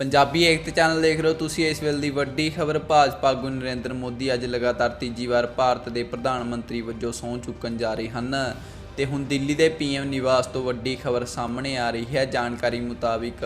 ਪੰਜਾਬੀ ਏਕਤਾ channel ਦੇਖ ਰਹੇ ਹੋ ਤੁਸੀਂ ਇਸ ਵੇਲੇ ਦੀ ਵੱਡੀ ਖਬਰ। ਭਾਜਪਾ ਆਗੂ ਨਰਿੰਦਰ ਮੋਦੀ ਅੱਜ ਲਗਾਤਾਰ ਤੀਜੀ ਵਾਰ ਭਾਰਤ ਦੇ ਪ੍ਰਧਾਨ ਮੰਤਰੀ ਵਜੋਂ ਸਹੁੰ ਚੁੱਕਣ ਜਾ ਰਹੇ ਹਨ ਤੇ ਹੁਣ ਦਿੱਲੀ ਦੇ ਪੀਐਮ ਨਿਵਾਸ ਤੋਂ ਵੱਡੀ ਖਬਰ ਸਾਹਮਣੇ ਆ ਰਹੀ ਹੈ। ਜਾਣਕਾਰੀ ਮੁਤਾਬਿਕ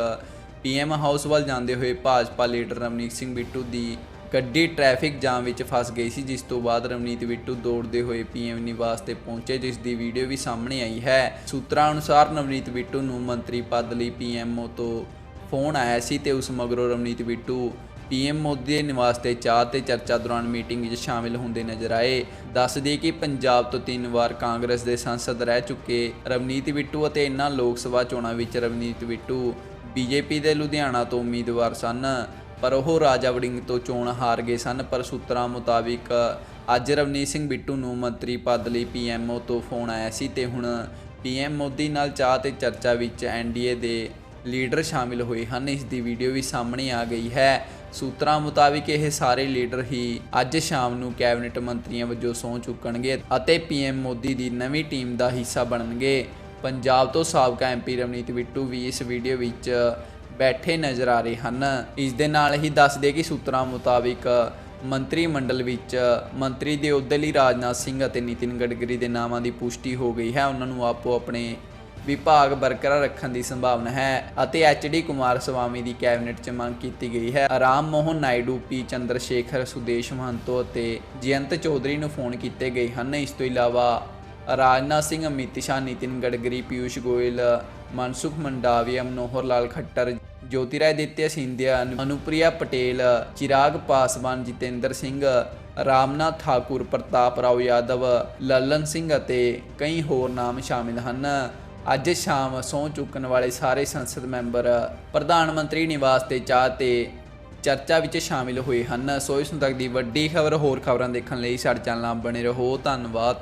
ਪੀਐਮ ਹਾਊਸ ਵੱਲ ਜਾਂਦੇ ਹੋਏ ਭਾਜਪਾ ਲੀਡਰ ਰਵਨੀਤ ਸਿੰਘ ਬਿੱਟੂ ਦੀ ਗੱਡੀ ਟ੍ਰੈਫਿਕ ਜਾਮ ਵਿੱਚ ਫਸ ਗਈ ਸੀ, ਜਿਸ ਤੋਂ ਬਾਅਦ ਰਵਨੀਤ ਬਿੱਟੂ ਦੌੜਦੇ ਹੋਏ ਪੀਐਮ ਨਿਵਾਸ ਤੇ ਪਹੁੰਚੇ, ਜਿਸ ਦੀ ਵੀਡੀਓ ਵੀ ਸਾਹਮਣੇ ਆਈ ਹੈ। ਸੂਤਰਾਂ ਅਨੁਸਾਰ ਨਵਨੀਤ ਬਿੱਟੂ ਨੂੰ ਮੰਤਰੀ ਪਦ ਲਈ ਪੀਐਮਓ ਤੋਂ ਫੋਨ ਆਇਆ ਸੀ ਤੇ ਉਸ ਮਗਰੋਂ ਰਵਨੀਤ ਬਿੱਟੂ ਪੀਐਮ ਮੋਦੀ ਦੇ ਨਿਵਾਸ ਤੇ ਚਾਹ ਤੇ ਚਰਚਾ ਦੌਰਾਨ ਮੀਟਿੰਗ ਵਿੱਚ ਸ਼ਾਮਿਲ ਹੁੰਦੇ ਨਜ਼ਰ ਆਏ। ਦੱਸ ਕਿ ਪੰਜਾਬ ਤੋਂ ਤਿੰਨ ਵਾਰ ਕਾਂਗਰਸ ਦੇ ਸੰਸਦ ਰਹਿ ਚੁੱਕੇ ਰਵਨੀਤ ਬਿੱਟੂ ਅਤੇ ਇਨ੍ਹਾਂ ਲੋਕ ਸਭਾ ਚੋਣਾਂ ਵਿੱਚ ਰਵਨੀਤ ਬਿੱਟੂ ਬੀਜੇਪੀ ਦੇ ਲੁਧਿਆਣਾ ਤੋਂ ਉਮੀਦਵਾਰ ਸਨ, ਪਰ ਉਹ ਰਾਜਾ ਵੜਿੰਗ ਤੋਂ ਚੋਣ ਹਾਰ ਗਏ ਸਨ, ਪਰ ਸੂਤਰਾਂ ਮੁਤਾਬਿਕ ਅੱਜ ਰਵਨੀਤ ਸਿੰਘ ਬਿੱਟੂ ਨੂੰ ਮੰਤਰੀ ਪਦ ਲਈ ਪੀਐਮਓ ਤੋਂ ਫੋਨ ਆਇਆ ਸੀ ਤੇ ਹੁਣ ਪੀਐਮ ਮੋਦੀ ਨਾਲ ਚਾਹ ਤੇ ਚਰਚਾ ਵਿੱਚ ਐਨਡੀਏ ਦੇ ਲੀਡਰ ਸ਼ਾਮਿਲ ਹੋਏ ਹਨ। ਇਸ ਦੀ ਵੀਡੀਓ ਵੀ ਸਾਹਮਣੇ ਆ ਗਈ ਹੈ। ਸੂਤਰਾਂ ਮੁਤਾਬਿਕ ਇਹ ਸਾਰੇ ਲੀਡਰ ਹੀ ਅੱਜ ਸ਼ਾਮ ਨੂੰ ਕੈਬਨਿਟ ਮੰਤਰੀਆਂ ਵਜੋਂ ਸਹੁੰ ਚੁੱਕਣਗੇ ਅਤੇ ਪੀਐਮ ਮੋਦੀ ਦੀ ਨਵੀਂ ਟੀਮ ਦਾ ਹਿੱਸਾ ਬਣਨਗੇ। ਪੰਜਾਬ ਤੋਂ ਸਾਬਕਾ ਐਮਪੀ ਰਵਨੀਤ ਬਿੱਟੂ ਵੀ ਇਸ ਵੀਡੀਓ ਵਿੱਚ ਬੈਠੇ ਨਜ਼ਰ ਆ ਰਹੇ ਹਨ। ਇਸ ਦੇ ਨਾਲ ਹੀ ਦੱਸਦੇ ਕਿ ਸੂਤਰਾਂ ਮੁਤਾਬਿਕ ਮੰਤਰੀ ਮੰਡਲ ਵਿੱਚ ਮੰਤਰੀ ਦੇ ਅਹੁਦੇ ਲਈ ਰਾਜਨਾਥ ਸਿੰਘ ਅਤੇ ਨਿਤਿਨ ਗਡਕਰੀ ਦੇ ਨਾਮਾਂ ਦੀ ਪੁਸ਼ਟੀ ਹੋ ਗਈ ਹੈ। ਉਹਨਾਂ ਨੂੰ ਆਪੋ ਆਪਣੇ ਵਿਭਾਗ ਬਰਕਰਾਰ ਰੱਖਣ ਦੀ ਸੰਭਾਵਨਾ ਹੈ ਅਤੇ ਐਚਡੀ ਕੁਮਾਰ ਸਵਾਮੀ ਦੀ ਕੈਬਨਿਟ 'ਚ ਮੰਗ ਕੀਤੀ ਗਈ ਹੈ। ਰਾਮ ਮੋਹਨ ਨਾਇਡੂ, ਪੀ ਚੰਦਰ ਸ਼ੇਖਰ ਸੁਦੇਸ਼ ਮਹੰਤੋ ਅਤੇ ਜਯੰਤ ਚੌਧਰੀ ਨੂੰ ਫੋਨ ਕੀਤੇ ਗਏ ਹਨ। ਇਸ ਤੋਂ ਇਲਾਵਾ ਰਾਜਨਾਥ ਸਿੰਘ, ਅਮਿਤ ਸ਼ਾਹ, ਨਿਤਿਨ ਗਡਕਰੀ ਪਿਊਸ਼ ਗੋਇਲ, ਮਨਸੁਖ ਮੰਡਾਵੀਆ, ਮਨੋਹਰ ਲਾਲ ਖੱਟਰ ਜੋਤਿਰਾਦਿੱਤਿਆ ਸਿੰਧਿਆ ਅਨੁਪ੍ਰਿਆ ਪਟੇਲ, ਚਿਰਾਗ ਪਾਸਵਾਨ, ਜਤਿੰਦਰ ਸਿੰਘ, ਰਾਮਨਾਥ ਠਾਕੁਰ, ਪ੍ਰਤਾਪ ਰਾਓ ਯਾਦਵ, ਲਲਨ ਸਿੰਘ ਅਤੇ ਕਈ ਹੋਰ ਨਾਮ ਸ਼ਾਮਿਲ ਹਨ। ਅੱਜ ਸ਼ਾਮ ਸਹੁੰ ਚੁੱਕਣ ਵਾਲੇ ਸਾਰੇ ਸੰਸਦ ਮੈਂਬਰ ਪ੍ਰਧਾਨ ਮੰਤਰੀ ਨਿਵਾਸ ਤੇ ਚਾਹ ਤੇ ਚਰਚਾ ਵਿੱਚ ਸ਼ਾਮਿਲ ਹੋਏ ਹਨ। ਸੋ ਇਸ ਨੂੰ ਤੱਕ ਦੀ ਵੱਡੀ ਖਬਰ ਹੋਰ ਖਬਰਾਂ ਦੇਖਣ ਲਈ ਸਾਡੇ ਚੈਨਲ ਨਾਲ ਬਣੇ ਰਹੋ। ਧੰਨਵਾਦ।